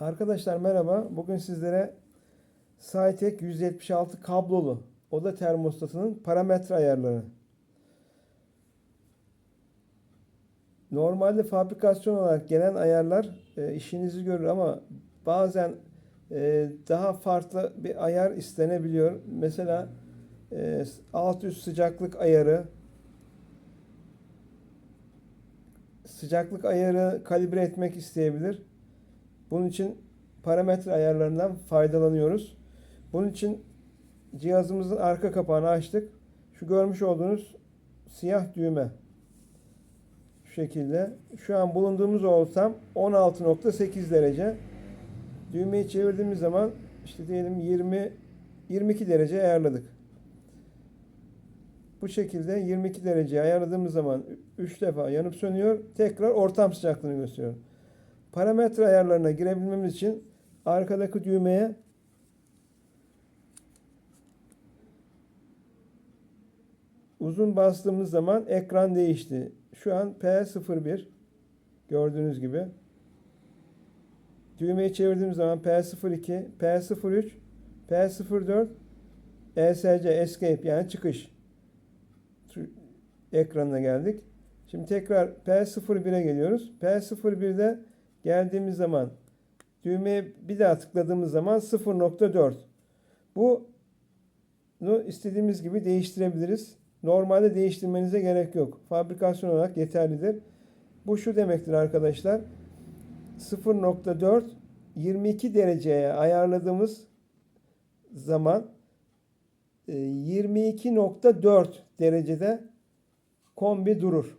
Arkadaşlar merhaba. Bugün sizlere Cytek 176 kablolu oda termostatının parametre ayarları. Normalde fabrikasyon olarak gelen ayarlar e, işinizi görür ama bazen e, daha farklı bir ayar istenebiliyor. Mesela e, alt üst sıcaklık ayarı, sıcaklık ayarı kalibre etmek isteyebilir. Bunun için parametre ayarlarından faydalanıyoruz. Bunun için cihazımızın arka kapağını açtık. Şu görmüş olduğunuz siyah düğme. Şu şekilde. Şu an bulunduğumuz ortam 16.8 derece. Düğmeyi çevirdiğimiz zaman işte diyelim 20 22 derece ayarladık. Bu şekilde 22 derece ayarladığımız zaman 3 defa yanıp sönüyor. Tekrar ortam sıcaklığını gösteriyor. Parametre ayarlarına girebilmemiz için arkadaki düğmeye uzun bastığımız zaman ekran değişti. Şu an P01 gördüğünüz gibi. Düğmeyi çevirdiğimiz zaman P02, P03, P04, ESC, Escape yani çıkış ekranına geldik. Şimdi tekrar P01'e geliyoruz. P01'de geldiğimiz zaman düğmeye bir daha tıkladığımız zaman 0.4. Bu bunu istediğimiz gibi değiştirebiliriz. Normalde değiştirmenize gerek yok. Fabrikasyon olarak yeterlidir. Bu şu demektir arkadaşlar. 0.4 22 dereceye ayarladığımız zaman 22.4 derecede kombi durur.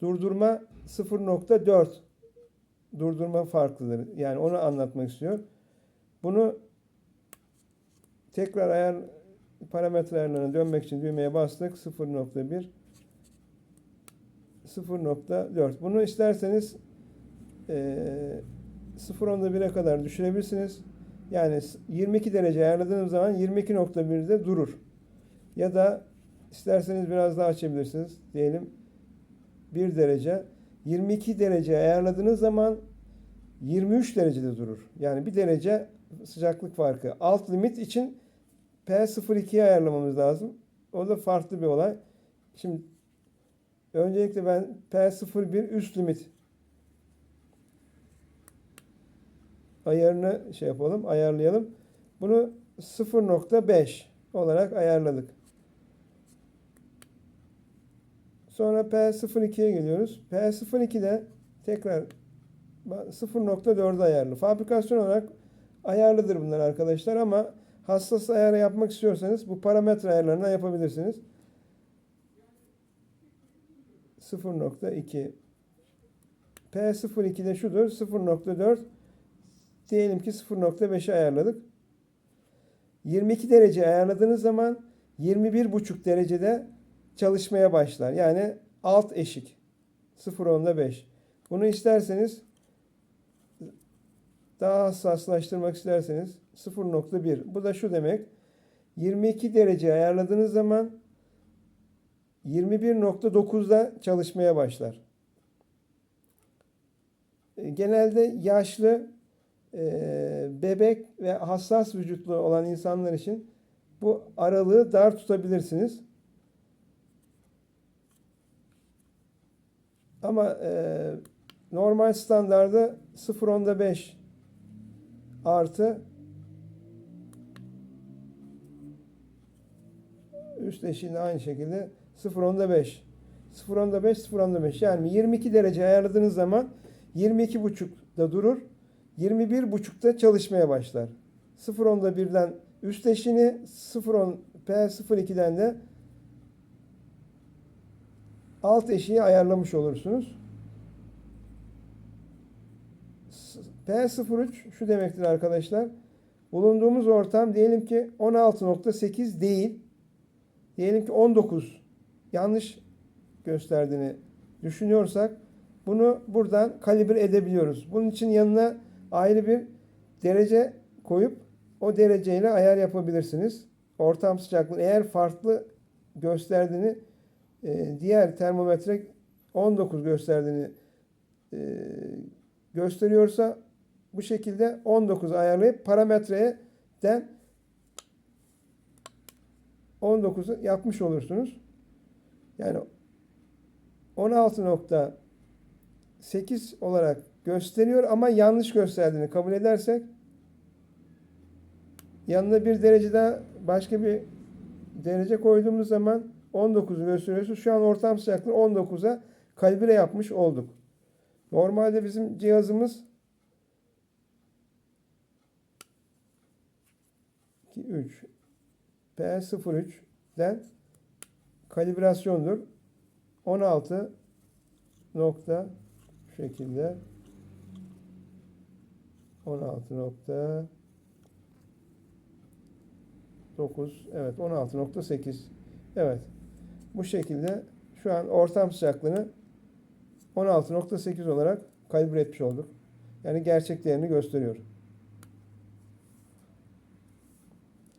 Durdurma 0.4 durdurma farklıdır. Yani onu anlatmak istiyor. Bunu tekrar ayar parametre dönmek için düğmeye bastık. 0.1 0.4 Bunu isterseniz e, 0.1'e kadar düşürebilirsiniz. Yani 22 derece ayarladığınız zaman 22.1'de durur. Ya da isterseniz biraz daha açabilirsiniz. Diyelim 1 derece. 22 derece ayarladığınız zaman 23 derecede durur. Yani 1 derece sıcaklık farkı. Alt limit için P02'yi ayarlamamız lazım. O da farklı bir olay. Şimdi öncelikle ben P01 üst limit ayarını şey yapalım, ayarlayalım. Bunu 0.5 olarak ayarladık. Sonra P02'ye geliyoruz. P02'de tekrar 0.4'e ayarlı. Fabrikasyon olarak ayarlıdır bunlar arkadaşlar ama hassas ayarı yapmak istiyorsanız bu parametre ayarlarına yapabilirsiniz. 0.2 P02'de şudur. 0.4 diyelim ki 0.5'e ayarladık. 22 derece ayarladığınız zaman 21.5 derecede çalışmaya başlar. Yani alt eşik. 0.10'da 5. Bunu isterseniz daha hassaslaştırmak isterseniz 0.1. Bu da şu demek. 22 derece ayarladığınız zaman 21.9'da çalışmaya başlar. Genelde yaşlı, bebek ve hassas vücutlu olan insanlar için bu aralığı dar tutabilirsiniz. Ama e, normal standardı 0.10'da 5 artı üst eşiğinde aynı şekilde 0.10'da 5. 0.10'da 5, 0.10'da 5. Yani 22 derece ayarladığınız zaman 22.5'da durur. 21.5'da çalışmaya başlar. 0.10'da 1'den üst eşini 0.10 P02'den de alt eşiği ayarlamış olursunuz. P03 şu demektir arkadaşlar. Bulunduğumuz ortam diyelim ki 16.8 değil. Diyelim ki 19 yanlış gösterdiğini düşünüyorsak bunu buradan kalibre edebiliyoruz. Bunun için yanına ayrı bir derece koyup o dereceyle ayar yapabilirsiniz. Ortam sıcaklığı eğer farklı gösterdiğini e, diğer termometre 19 gösterdiğini e, gösteriyorsa bu şekilde 19 ayarlayıp parametreye den 19'u yapmış olursunuz. Yani 16.8 olarak gösteriyor ama yanlış gösterdiğini kabul edersek yanına bir derece daha başka bir derece koyduğumuz zaman 19'u gösteriyorsa şu an ortam sıcaklığı 19'a kalibre yapmış olduk. Normalde bizim cihazımız 2, 3 P03'den kalibrasyondur. 16 nokta şu şekilde 16 nokta 9 evet 16.8 evet bu şekilde şu an ortam sıcaklığını 16.8 olarak kalibre etmiş olduk. Yani gerçek değerini gösteriyor.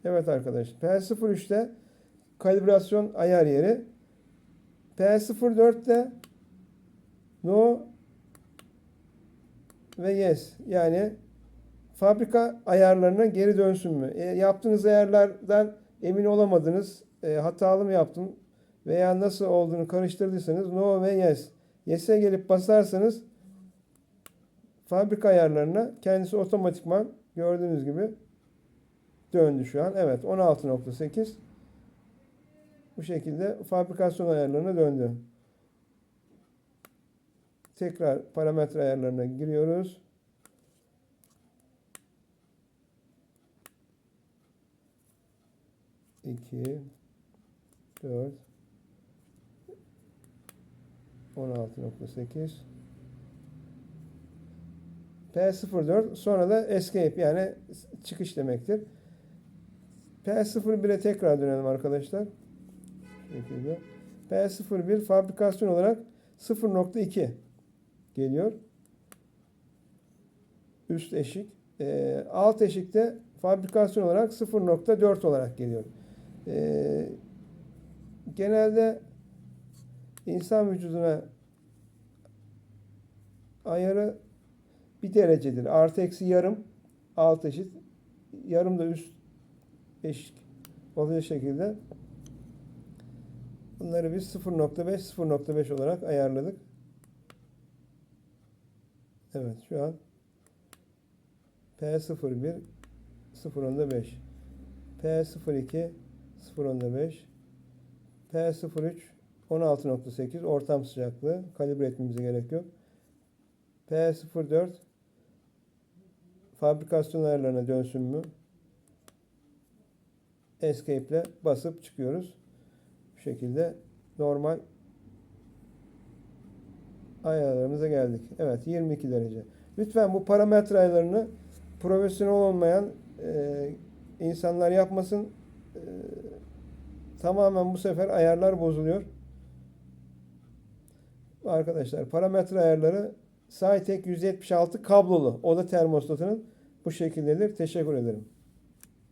Evet arkadaşlar. P03'te kalibrasyon ayar yeri. P04'te no ve yes. Yani fabrika ayarlarına geri dönsün mü? E, yaptığınız ayarlardan emin olamadınız. E, hatalı mı yaptım? Veya nasıl olduğunu karıştırdıysanız no ve yes. Yes'e gelip basarsanız fabrika ayarlarına kendisi otomatikman gördüğünüz gibi döndü şu an. Evet 16.8 bu şekilde fabrikasyon ayarlarına döndü. Tekrar parametre ayarlarına giriyoruz. İki, dört, 16.8 P04 sonra da escape yani çıkış demektir. P01'e tekrar dönelim arkadaşlar. Şekilde. P01 fabrikasyon olarak 0.2 geliyor. Üst eşik. Ee, alt eşikte fabrikasyon olarak 0.4 olarak geliyor. Ee, genelde insan vücuduna ayarı bir derecedir. Artı eksi yarım alt eşit. Yarım da üst eşit olacak şekilde bunları biz 0.5 0.5 olarak ayarladık. Evet şu an P01 0.5 P02 0.5 P03 16.8 ortam sıcaklığı kalibre etmemize gerek yok. P04 fabrikasyon ayarlarına dönsün mü? Escape ile basıp çıkıyoruz. Bu şekilde normal ayarlarımıza geldik. Evet 22 derece. Lütfen bu parametre ayarlarını profesyonel olmayan e, insanlar yapmasın. E, tamamen bu sefer ayarlar bozuluyor. Arkadaşlar parametre ayarları Cytek 176 kablolu oda termostatının bu şekildedir. Teşekkür ederim.